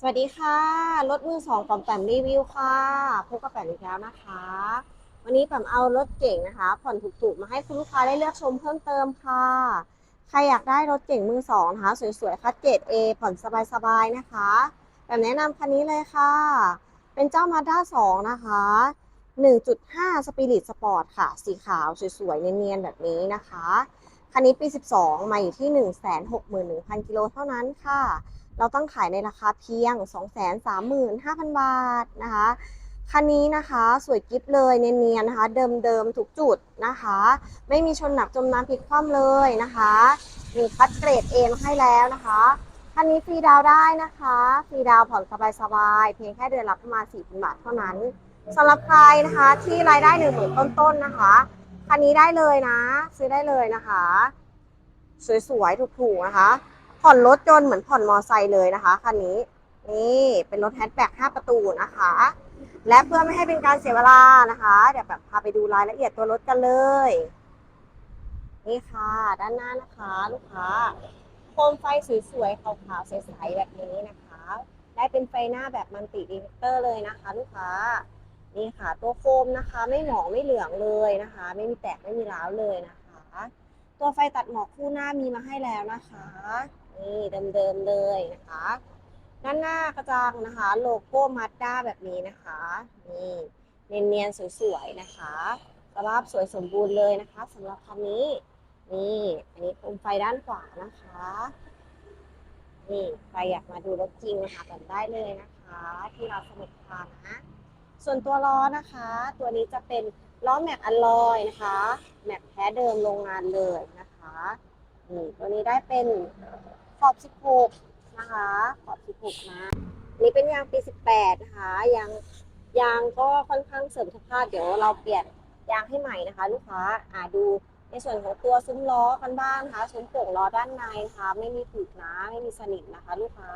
สวัสดีค่ะ รถมือสองของแปมรีวิวค่ะพบกับแปมอีกแล้วนะคะ วันนี้แปมเอารถเก่งนะคะ ผ่อนถูกๆมาให้คุณลูกค้าได้เลือกชมเพิ่มเติมค่ะ ใครอยากได้รถเก่งมือสองนะคะสวยๆคัดเกรด A ผ่อนสบายๆนะคะแปมแนะนำคันนี้เลยค่ะ เป็นเจ้า Mazda 2นะคะ 1.5 Spirit Sport ค่ะ สีขาวสวยๆเนียนๆแบบนี้นะคะ คันนี้ปี 12 มาอยู่ที่ 161,000กิโลเท่านั้นค่ะ เราต้องขายในราคาเพียง 235,000 บาทนะคะ คันนี้นะคะสวยกิฟเลยเนียนๆนะคะ เดิมๆทุกจุดนะคะ ไม่มีชนหนักจมน้ำพลิกคว่ำเลยนะคะ มีคัดเกรดเอมาให้แล้วนะคะคันนี้ฟรีดาวได้นะคะ ฟรีดาวผ่อนสบายๆ เพียงแค่เดือนละประมาณ4,000บาทเท่านั้นสำหรับใครนะคะที่รายได้หนึ่งหมื่นต้นๆนะคะ คันนี้ได้เลยนะ ซื้อได้เลยนะคะ สวยๆ ถูกๆ นะคะ ผ่อนรถจนต์เหมือนผ่อนมอไซค์เลยนะคะคันนี้นี่เป็นรถแฮชแบ็ก5ประตูนะคะ และเพื่อไม่ให้เป็นการเสียเวลานะคะ เดี๋ยวแบบพาไปดูรายละเอียดตัวรถกันเลย นี่ค่ะ ด้านหน้านะคะ ลูกค้าโคมไฟสวยๆขาวๆใสๆแบบนี้นะคะ ได้เป็นไฟหน้าแบบมันติดีเตอร์เลยนะคะ ลูกค้านี่ค่ะ ตัวโคมนะคะไม่หมองไม่เหลืองเลยนะคะ ไม่มีแตกไม่มีร้าวเลยนะคะ ตัวไฟตัดหมอกคู่หน้ามีมาให้แล้วนะคะ นี่เดิมๆเลยนะคะ ด้านหน้ากระจังนะคะ โลโก้มาด้าแบบนี้นะคะนี่เนียนๆสวยๆนะคะสภาพสวยสมบูรณ์เลยนะคะสำหรับคันนี้ นี่อันนี้โคมไฟด้านขวานะคะนี่ใครอยากมาดูรถจริงนะคะกันได้เลยนะคะ ที่เราสมุทรปรานะ ส่วนตัวล้อนะคะ ตัวนี้จะเป็นล้อแม็กอลลอยนะคะแม็กแท้เดิมโรงงานเลยนะคะนี่ตัวนี้ได้เป็น ขอบ 16 นะคะ ขอบ 16 นะนี่เป็นยางปี 18 นะคะ ยางยางก็ค่อนข้างเสริมสภาพ เดี๋ยวเราเปลี่ยนยางให้ใหม่นะคะ ลูกค้า อ่าดูในส่วนของตัวซุ้มล้อกันบ้างนะคะซุ้มโป่งล้อด้านในนะคะ ไม่มีผุนะไม่มีสนิมนะคะ ลูกค้า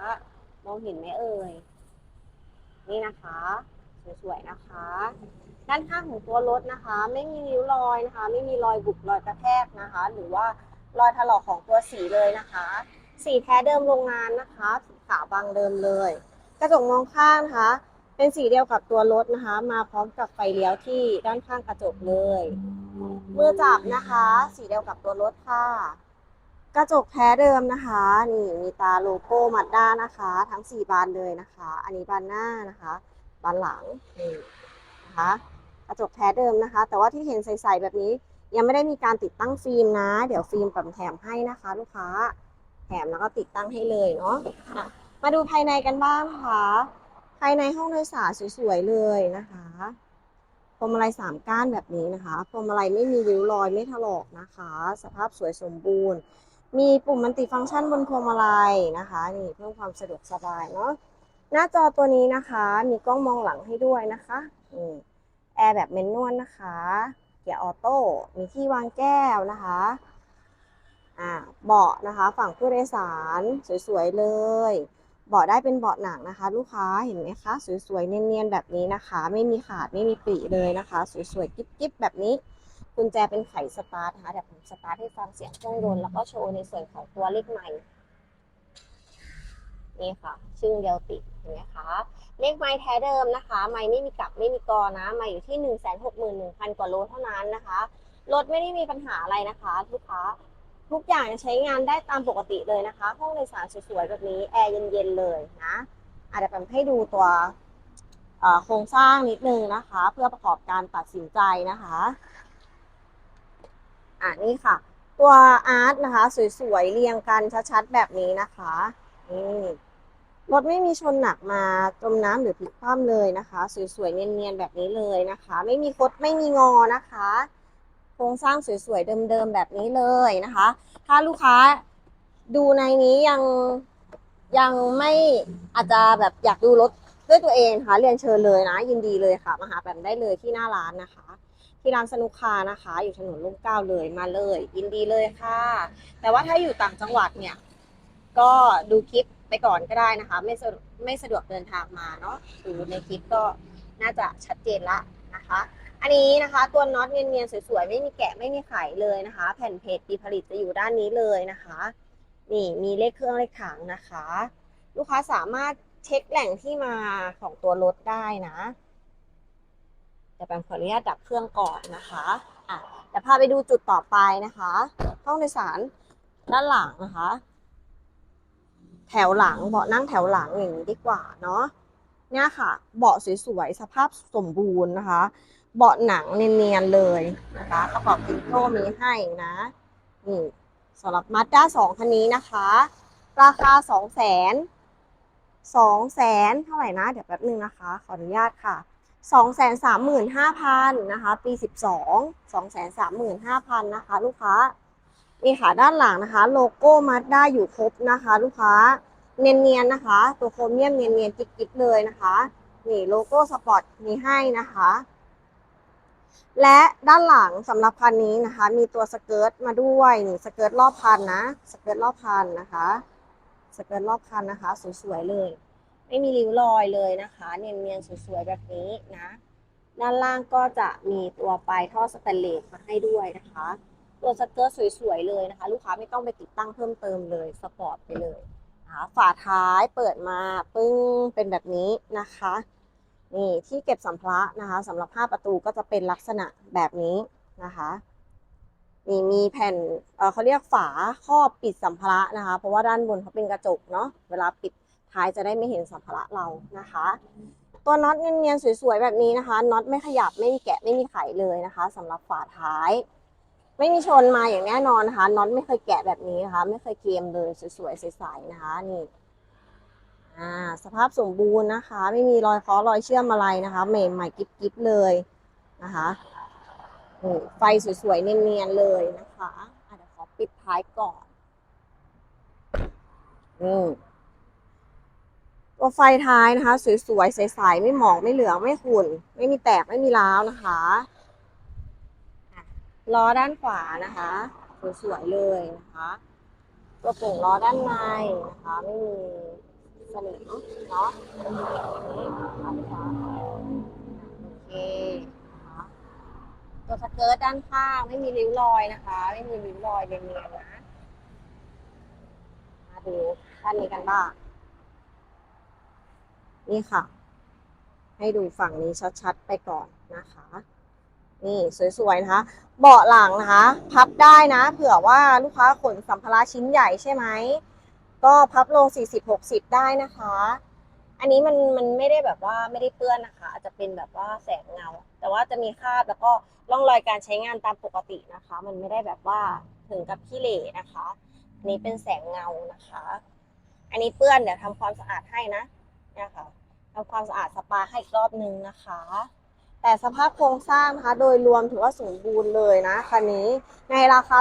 มองเห็นไหมเอ่ย นี่นะคะสวยๆนะคะ ด้านข้างของตัวรถนะคะ ไม่มีริ้วรอยนะคะ ไม่มีรอยบุบรอยกระแทกนะคะ หรือว่ารอยถลอกของตัวสีเลยนะคะ สีแท้เดิมโรงงานนะคะสีขาวบางเดิมเลย กระจกมองข้างนะคะ เป็นสีเดียวกับตัวรถนะคะ มาพร้อมกับไฟเลี้ยวที่ด้านข้างกระจกเลยมือจับนะคะ สีเดียวกับตัวรถค่ะ กระจกแท้เดิมนะคะ นี่มีตาโลโก้มัดด้านะคะ ทั้ง 4 บานเลยนะคะ อันนี้บานหน้านะคะ บานหลังนี่นะคะกระจกแท้เดิมนะคะ แต่ว่าที่เห็นใสๆแบบนี้ยังไม่ได้มีการติดตั้งฟิล์มนะ เดี๋ยวฟิล์มแปมแถมให้นะคะ ลูกค้า ถมแล้วก็ติดตั้งให้เลยเนาะะมาดูภายในกันบ้างนะคะภายในห้องโดยสารสวยๆเลยนะคะพวงมาลัยสามก้านแบบนี้นะคะพวงมาลัยไม่มีริ้วรอยไม่ถลอกนะคะ สภาพสวยสมบูรณ์ มีปุ่มมัลติฟังก์ชันบนพวงมาลัยนะคะนี่เพิ่มความสะดวกสบายเนาะหน้าจอตัวนี้นะคะ มีกล้องมองหลังให้ด้วยนะคะนี่แอร์แบบเมนนวลนะคะ เกียร์ออโต้มีที่วางแก้วนะคะ เบาะนะคะฝั่งผู้โดยสารสวยๆเลยเบาะได้เป็นเบาะหนังนะคะ ลูกค้าเห็นไหมคะ สวยๆเนียนๆแบบนี้นะคะ ไม่มีขาดไม่มีปริเลยนะคะ สวยๆกิ๊บๆแบบนี้กุญแจเป็นไขสตาร์ทนะคะเดี๋ยวผมสตาร์ทให้ฟังเสียงเครื่องยนต์แล้วก็โชว์ในส่วนของตัวเลขใหม่นี่ค่ะชึ่งเดียวติดเห็นไหมคะเลขไม้แท้เดิมนะคะ ไม้ไม่มีกลับไม่มีกอนะ ไม้อยู่ที่หนึ่งแสนหกหมื่นหนึ่งพันกว่าโลเท่านั้นนะคะรถไม่ได้มีปัญหาอะไรนะคะ ลูกค้า ทุกอย่างใช้งานได้ตามปกติเลยนะคะ ห้องโดยสารสวยๆแบบนี้แอร์เย็นๆเลยนะอาจจะเป็นให้ดูตัวโครงสร้างนิดนึงนะคะ เพื่อประกอบการตัดสินใจนะคะอ่านี่ค่ะ ตัวอาร์ตนะคะ สวยๆเรียงกันชัดๆแบบนี้นะคะนี่รถไม่มีชนหนักมาจมน้ำหรือพลิกคว่ำเลยนะคะ สวยๆเนียนๆแบบนี้เลยนะคะ ไม่มีคดไม่มีงอนะคะ ครงสร้างสวยๆเดิมๆแบบนี้เลยนะคะ ถ้าลูกค้าดูในนี้ยังยังไม่อาจจะแบบอยากดูรถด้วยตัวเองะคะเรียนเชิญเลยนะ ยินดีเลยค่ะมาหาแบบได้เลยที่หน้าร้านนะคะ ที่ร้านสนุกคานะคะ อยู่ถนนร่มเก้าเลยมาเลย ยินดีเลยค่ะ แต่ว่าถ้าอยู่ต่างจังหวัดเนี่ย ก็ดูคลิปไปก่อนก็ได้นะคะ ไม่สะดวกไม่สะดวกเดินทางมาเนาะดูในคลิปก็น่าจะชัดเจนละนะคะ อันนี้นะคะตัวน็อตเนียนๆสวยๆไม่มีแกะไม่มีไขเลยนะคะ แผ่นเพจปีผลิตจะอยู่ด้านนี้เลยนะคะ นี่มีเลขเครื่องเลขถังนะคะ ลูกค้าสามารถเช็คแหล่งที่มาของตัวรถได้นะเดี๋ยวแปมขออนุญาตดับเครื่องก่อนนะคะอะเดี๋ยวพาไปดูจุดต่อไปนะคะห้องโดยสารด้านหลังนะคะ แถวหลังเบาะนั่งแถวหลังอย่างนี้ดีกว่าเนาะเนี่ยค่ะ เบาะสวยๆสภาพสมบูรณ์นะคะ เบาะหนังเนียนๆเลยนะคะกระเป๋าติโต้มีให้นะนี่สำหรับมาด้าสองคันนี้นะคะ ราคาสองแสนสองแสนเท่าไหร่นะ เดี๋ยวแป๊บนึงนะคะ ขออนุญาตค่ะสองแสนสามหมื่นห้าพันนะคะ ปีสิบสองสองแสนสามหมื่นห้าพันนะคะ ลูกค้านี่ค่ะด้านหลังนะคะ โลโก้มาด้าอยู่ครบนะคะ ลูกค้าเนียนๆนะคะ ตัวโครเมียมเนียนๆกิ๊กๆเลยนะคะ นี่โลโก้สปอร์ตมีให้นะคะ และด้านหลังสำหรับคันนี้นะคะ มีตัวสเกิร์ตมาด้วยนี่สเกิร์ตรอบคันนะสเกิร์ตรอบคันนะคะสเกิร์ตรอบคันนะคะ สวยๆเลย ไม่มีริ้วรอยเลยนะคะ เนียนๆสวยๆแบบนี้นะด้านล่างก็จะมีตัวปลายท่อสแตนเลสมาให้ด้วยนะคะ ตัวสเกิร์ตสวยๆเลยนะคะ ลูกค้าไม่ต้องไปติดตั้งเพิ่มเติมเลยสปอร์ตไปเลยฝาท้ายเปิดมาปึ้งเป็นแบบนี้นะคะ นี่ที่เก็บสัมภาระนะคะสำหรับผ้าประตูก็จะเป็นลักษณะแบบนี้นะคะนี่มีแผ่นเเขาเรียกฝาครอบปิดสัมภาระนะคะ เพราะว่าด้านบนเขาเป็นกระจกเนาะเวลาปิดท้ายจะได้ไม่เห็นสัมภาระเรานะคะ ตัวน็อตเนียนๆสวยๆแบบนี้นะคะน็อตไม่ขยับไม่มีแกะไม่มีไขเลยนะคะสำหรับฝาท้าย ไม่มีชนมาอย่างแน่นอนนะคะน็อตไม่เคยแกะแบบนี้นะคะ ไม่เคยเกมเลยสวยๆใสๆนะคะนี่ อ่าสภาพสมบูรณ์นะคะ ไม่มีรอยเคาะรอยเชื่อมอะไรนะคะใหม่ใหม่กิ๊บกิ๊บเลยนะคะไฟสวยๆเนียนๆเลยนะคะอะเดี๋ยวขอปิดท้ายก่อนนี่ตัวไฟท้ายนะคะ สวยๆใสๆไม่หมองไม่เหลืองไม่ขุ่น ไม่มีแตกไม่มีร้าวนะคะอะล้อด้านขวานะคะสวยๆเลยนะคะ ตัวโป่งล้อด้านในนะคะ ไม่มี สนิมเนาะโอเคตัวสเกิร์ตด้านข้างไม่มีริ้วรอยนะคะ ไม่มีริ้วรอยเนียนๆนะมาดูด้านนี้กันบ้างนี่ค่ะ ให้ดูฝั่งนี้ชัดๆไปก่อนนะคะ นี่สวยๆนะคะ เบาะหลังนะคะ พับได้นะ เผื่อว่าลูกค้าขนสัมภาระชิ้นใหญ่ใช่ไหม ก็พับลง 40-60 ได้นะคะ อันนี้มันมันไม่ได้แบบว่าไม่ได้เปื้อนนะคะ อาจจะเป็นแบบว่าแสงเงา แต่ว่าจะมีคราบแล้วก็ร่องรอยการใช้งานตามปกตินะคะ มันไม่ได้แบบว่าถึงกับขี้เหร่นะคะอันนี้เป็นแสงเงานะคะ อันนี้เปื้อนเดี๋ยวทำความสะอาดให้นะเนี่ยค่ะทำความสะอาดสปาให้อีกรอบนึงนะคะ แต่สภาพโครงสร้างนะคะ โดยรวมถือว่าสมบูรณ์เลยนะคันนี้ในราคา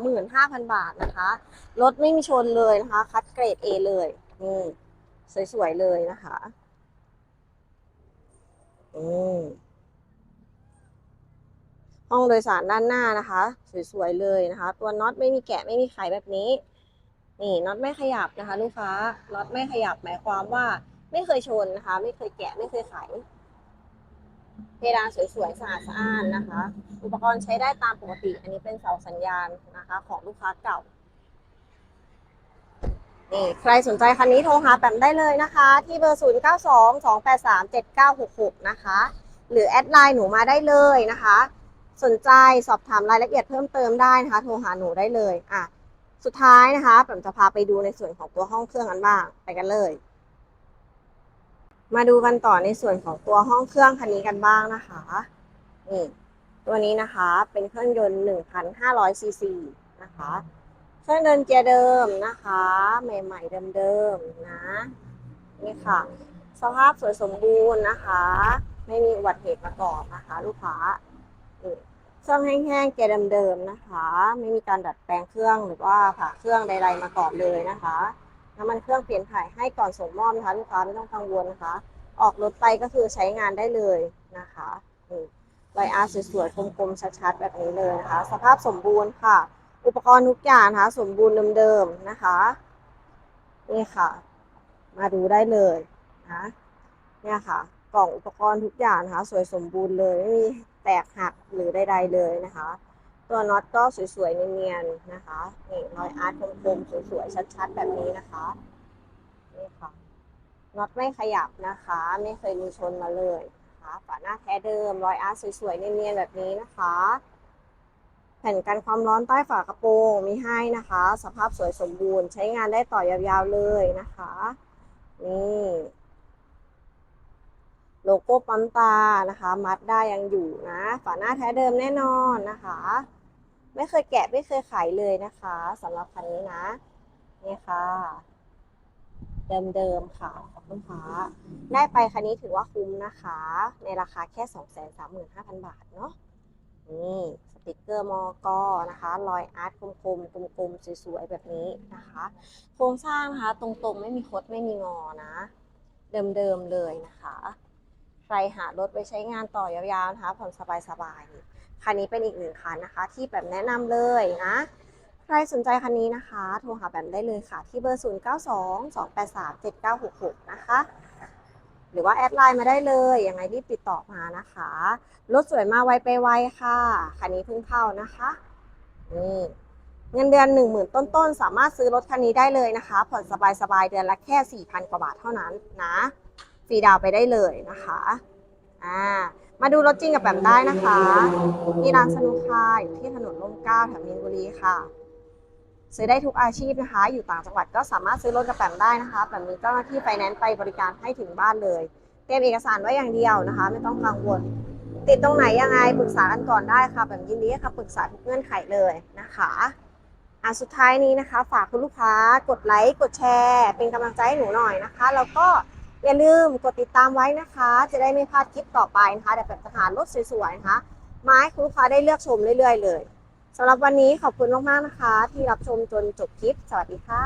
235,000 บาทนะคะ รถไม่มีชนเลยนะคะ คัดเกรด A เลยนี่สวยๆเลยนะคะอืมห้องโดยสารด้านหน้านะคะ สวยๆเลยนะคะ ตัวน็อตไม่มีแกะไม่มีไขแบบนี้ นี่น็อตไม่ขยับนะคะ ลูกค้าน็อตไม่ขยับหมายความว่า ไม่เคยชนนะคะ ไม่เคยแกะไม่เคยไข เพดานสวยๆสะอาดสะอ้านนะคะ อุปกรณ์ใช้ได้ตามปกติ อันนี้เป็นเสาสัญญาณนะคะ ของลูกค้าเก่านี่ใครสนใจคันนี้โทรหาแปมได้เลยนะคะ ที่เบอร์ 0 9 2 2 8 3 7 9 6 6 นะคะ หรือแอดไลน์หนูมาได้เลยนะคะ สนใจสอบถามรายละเอียดเพิ่มเติมได้นะคะ โทรหาหนูได้เลยอะสุดท้ายนะคะแปมจะพาไปดูในส่วนของตัวห้องเครื่องกันบ้าง ไปกันเลย มาดูกันต่อในส่วนของตัวห้องเครื่องคันนี้กันบ้างนะคะนี่ตัวนี้นะคะเป็นเครื่องยนต์ 1,500ซีซีนะคะ เครื่องเดินเกียร์เดิมนะคะ ใหม่ๆเดิมๆนะนี่ค่ะ สภาพสวยสมบูรณ์นะคะ ไม่มีอุบัติเหตุมาก่อนนะคะ ลูกค้าเครื่องแห้งๆเกียร์เดิมๆนะคะ ไม่มีการดัดแปลงเครื่องหรือว่าผ่าเครื่องใดๆมาก่อนเลยนะคะ น้ำมันเครื่องเปลี่ยนถ่ายให้ก่อนส่งมอบนะคะลูกค้าไม่ต้องกังวลนะคะ ออกรถไปก็คือใช้งานได้เลยนะคะนี่รอยอาร์สวยๆคมๆชัดๆแบบนี้เลยนะคะ สภาพสมบูรณ์ค่ะ อุปกรณ์ทุกอย่างนะคะ สมบูรณ์เดิมๆนะคะนี่ค่ะ มาดูได้เลยนะเนี่ยค่ะ กล่องอุปกรณ์ทุกอย่างนะคะ สวยสมบูรณ์เลยไม่มีแตกหักหรือใดๆเลยนะคะ ตัวน็อตก็สวยๆเนียนๆนะคะนี่รอยอาร์ตคมๆสวยๆชัดๆ แบบนี้นะคะนี่ค่ะน็อตไม่ขยับนะคะ ไม่เคยมีชนมาเลยนะคะฝาหน้าแท้เดิมรอยอาร์ตสวยๆเนียนๆแบบนี้นะคะ แผ่นกันความร้อนใต้ฝากระโปรงมีให้นะคะ สภาพสวยสมบูรณ์ ใช้งานได้ต่อยาวๆเลยนะคะนี่โลโก้ปั๊มตานะคะ มัดได้ยังอยู่นะ ฝาหน้าแท้เดิมแน่นอนนะคะ ไม่เคยแกะไม่เคยขายเลยนะคะสำหรับคันนี้นะ นี่ค่ะ เดิมๆค่ะขอบคุณค่ะได้ไปคันนี้ถือว่าคุ้มนะคะ ในราคาแค่ 235,000 บาทเนาะนี่สติกเกอร์มอกอนะคะรอยอาร์ตคมๆกลมๆสวยๆแบบนี้นะคะ โครงสร้างนะคะตรงๆ ไม่มีคดไม่มีงอนะ เดิมๆเลยนะคะ ใครหารถไปใช้งานต่อยาวๆนะคะผ่อนสบายๆ คันนี้เป็นอีกหนึ่งคันนะคะ ที่แบบแนะนำเลยนะ ใครสนใจคันนี้นะคะ โทรหาแบบได้เลยค่ะ ที่เบอร์ 0 9 2 2 8 3 7 9 6 6 นะคะ หรือว่าแอดไลน์มาได้เลยยังไงรีบติดต่อมานะคะ รถสวยมาไวไปไวค่ะ คันนี้เพิ่งเข้านะคะนี่เงินเดือน 1 0,000 ต้นๆ สามารถซื้อรถคันนี้ได้เลยนะคะ ผ่อนสบายๆ เดือนละแค่ 4,000 กว่าบาทเท่านั้นนะ ฟรีดาวน์ไปได้เลยนะคะ อ่า มาดูรถจริงกับแบบได้นะคะที่ร้านสนุกค่ะอยู่ที่ถนนร่มเกล้าแถวมีนบุรีค่ะ ซื้อได้ทุกอาชีพนะคะ อยู่ต่างจังหวัดก็สามารถซื้อรถกับแปมได้นะคะแปมมีเจ้าหน้าที่ไฟแนนซ์ไปบริการให้ถึงบ้านเลย เตรียมเอกสารไว้อย่างเดียวนะคะ ไม่ต้องกังวล ติดตรงไหนยังไงปรึกษากันก่อนได้ค่ะแปมยินดีค่ะปรึกษาทุกเงื่อนไขเลยนะคะอะสุดท้ายนี้นะคะ ฝากคุณลูกค้ากดไลค์กดแชร์ เป็นกำลังใจให้หนูหน่อยนะคะ แล้วก็ อย่าลืมกดติดตามไว้นะคะ จะได้ไม่พลาดคลิปต่อไปนะคะเดี๋ยวแบบจะหารถสวยๆนะคะมาให้คุณลูกค้าได้เลือกชมเรื่อยๆเลยสำหรับวันนี้ขอบคุณมากๆนะคะ ที่รับชมจนจบคลิป สวัสดีค่ะ